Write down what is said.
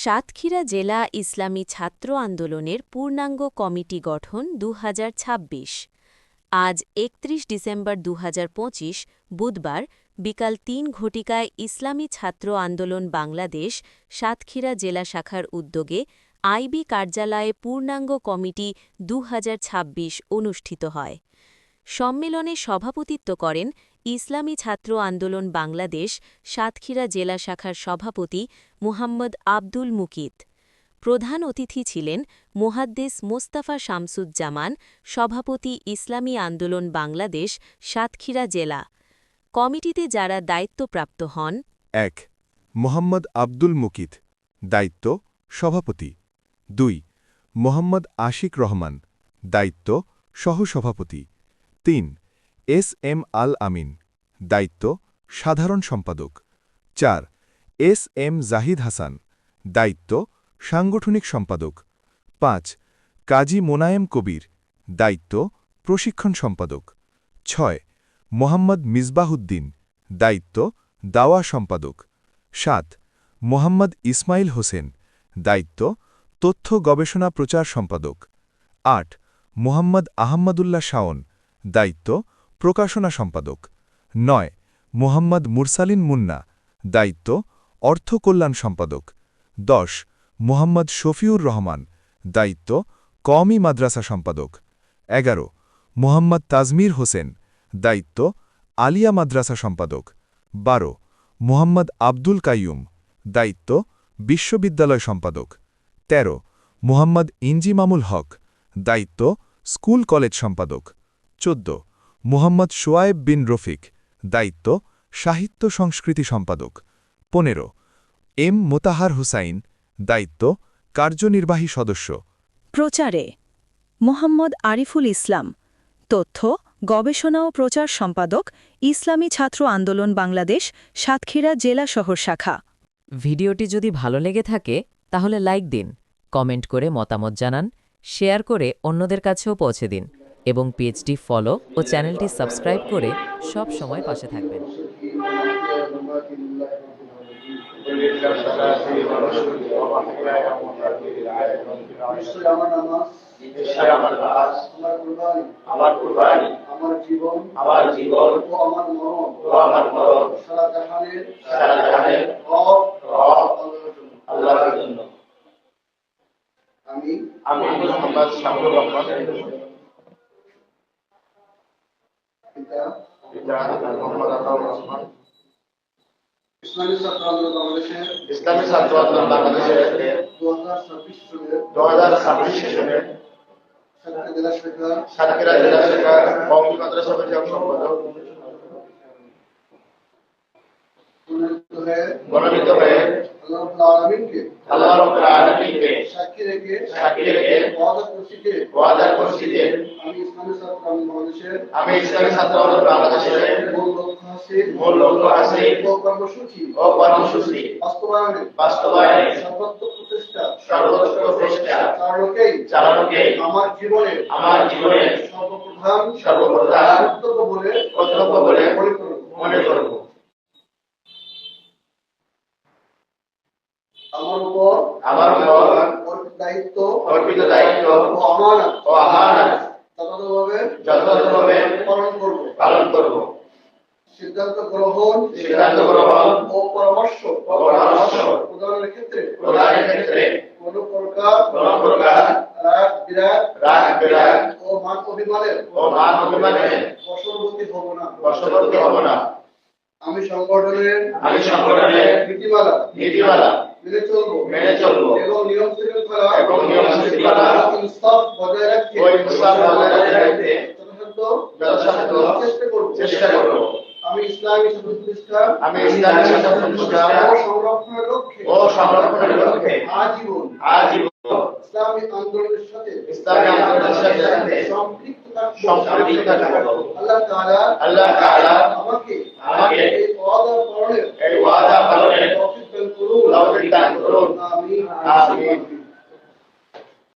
সাতক্ষীরা জেলা ইসলামী ছাত্র আন্দোলনের পূর্ণাঙ্গ কমিটি গঠন দু হাজার ছাব্বিশ। আজ একত্রিশ ডিসেম্বর দু হাজার পঁচিশ, বুধবার, বিকাল তিন ঘটিকায় ইসলামী ছাত্র আন্দোলন বাংলাদেশ সাতক্ষীরা জেলা শাখার উদ্যোগে আইবি কার্যালয়ে পূর্ণাঙ্গ কমিটি দু হাজার ছাব্বিশ অনুষ্ঠিত হয়। সম্মেলনে সভাপতিত্ব করেন ইসলামী ছাত্র আন্দোলন বাংলাদেশ, সাতক্ষীরা জেলা শাখার সভাপতি মুহাম্মদ আব্দুল মুকিত। প্রধান অতিথি ছিলেন মোহাদ্দেস মোস্তাফা শামসুজ্জামান, সভাপতি ইসলামী আন্দোলন বাংলাদেশ, সাতক্ষীরা জেলা। কমিটিতে যারা দায়িত্বপ্রাপ্ত হন, এক, মোহাম্মদ আব্দুল মুকিত। দায়িত্ব, সভাপতি। দুই, মোহাম্মদ আশিক রহমান। দায়িত্ব, সহসভাপতি। তিন এস এম আল আমিন। দায়িত্ব, সাধারণ সম্পাদক। চার, এস এম জাহিদ হাসান। দায়িত্ব, সাংগঠনিক সম্পাদক। পাঁচ, কাজী মোনায়েম কবির। দায়িত্ব, প্রশিক্ষণ সম্পাদক। ছয়, মোহাম্মদ মিসবাহুদ্দিন। দায়িত্ব, দাওয়া সম্পাদক। সাত, মোহাম্মদ ইসমাইল হোসেন। দায়িত্ব, তথ্য গবেষণা প্রচার সম্পাদক। আট, মোহাম্মদ আহম্মদুল্লাহ শাওন। দায়িত্ব প্রকাশনা সম্পাদক। নয়, মোহাম্মদ মুরসালিন মুন্না। দায়িত্ব, অর্থ কল্যাণ সম্পাদক। দশ, মোহাম্মদ শফিউর রহমান। দায়িত্ব, কওমি মাদ্রাসা সম্পাদক। এগারো, মোহাম্মদ তাজমির হোসেন। দায়িত্ব, আলিয়া মাদ্রাসা সম্পাদক। বারো, মোহাম্মদ আব্দুল কাইয়ুম। দায়িত্ব, বিশ্ববিদ্যালয় সম্পাদক। ১৩ মোহাম্মদ ইঞ্জিমামুল হক। দায়িত্ব, স্কুল কলেজ সম্পাদক। ১৪ মোহাম্মদ শোয়েব বিন রফিক দায়িত্ব সাহিত্য সংস্কৃতি সম্পাদক। ১৫ এম মোতাহার হুসাইন দায়িত্ব কার্যনির্বাহী সদস্য। প্রচারে মোহাম্মদ আরিফুল ইসলাম তথ্য গবেষণা ও প্রচার সম্পাদক ইসলামী ছাত্র আন্দোলন বাংলাদেশ সাতক্ষীরা জেলা শহর শাখা। ভিডিওটি যদি ভালো লেগে থাকে তাহলে লাইক দিন কমেন্ট করে মতামত জানান শেয়ার করে অন্যদের কাছেও পৌঁছে দিন। এবং পেজটি ফলো ও চ্যানেলটি সাবস্ক্রাইব করে সব সময় পাশে থাকবেন। আমার আমার কুরবানি আমার জীবন আমার জীবন ও আমার মরণ ও আমার মরণ। সারা জাহানের সারা জাহানের রব রব আল্লাহর জন্য। আমি আমি মোহাম্মদ শামুর রহমান পিতা পিতা মোহাম্মদ আতাউর রহমান ইসলামী ছাত্র আন্দোলন বাংলাদেশের ইসলামী ছাত্র আন্দোলন বাংলাদেশের দু হাজার ছাব্বিশ সনের দু হাজার ছাব্বিশ সেশনে সাতক্ষীরা জেলা শাখার শাখার মাদ্রাসা পরিষদ সম্পাদক মনোনীত হয়ে আল্লাহ আল্লাহ সাক্ষী রেখে সাক্ষী রেখে ওয়াদা করছি যে ওয়াদা করছি যে আমি ইসলামী ছাত্র বাংলাদেশের। আমি ইসলামী ছাত্র বাংলাদেশের। মূল লক্ষ্য হাসিল মূল লক্ষ্য হাসিল ও কর্মসূচি ও কর্মসূচি বাস্তবায়নে। বাস্তবায়নে। সর্বাত্মক প্রচেষ্টা। সর্বোচ্চ প্রচেষ্টা। চালকেই। চালানোকে আমার জীবনে আমার জীবনের। সর্বপ্রধান। সর্বপ্রধান। কর্তব্য বলে কর্তব্য বলে মনে করব। মনে করব। আমার উপর আমার উপর দায়িত্ব অর্পিত দায়িত্ব ও আমানত। ও আমানত যথাযথভাবে যথাযথভাবে পালন করব। পালন করব। সিদ্ধান্ত গ্রহণ সিদ্ধান্ত গ্রহণ ও পরামর্শ। পরামর্শ। প্রদানের ক্ষেত্রে প্রদানের ক্ষেত্রে কোন প্রকার কোন প্রকার রাগ বিরাগ রাগ বিরাগ ও মান অভিমানের ও মান অভিমানে বশবর্তী হব না। বশবর্তী হব না। আমি সংগঠনের আমি সংগঠনের নীতিমালা নীতিমালা মেনে চলবো মেনে চলবো এবং নিয়ম শৃঙ্খলা এবং নিয়ম শৃঙ্খলা ইনসাফ বজায় রাখতে ও ইনসাফ বজায় রাখতে যথাসাধ্য যথাসাধ্য চেষ্টা করব। চেষ্টা করব। আমি ইসলামী শাসন প্রতিষ্ঠা আমি ইসলামী শাসন প্রতিষ্ঠা ও সংরক্ষণের লক্ষ্যে ও সংরক্ষণের লক্ষ্যে আজীবন আজীবন ইসলামী আন্দোলনের সাথে ইসলামী আন্দোলনের সাথে সম্পৃক্ত সম্পৃক্ত আল্লাহ তাআলা আল্লাহ তাআলা ತಮಕ್ಕೆ ತಮಕ್ಕೆ ಪಾದ ಪಾವನೆ ಪಾದ ಪಾವನೆ ಟಾಪಿಕ್ ಕಲ್ಪುರು ಲವಟಿಟ ಕಲ್ಪುರು ನಾಮಿ ನಾಮಿ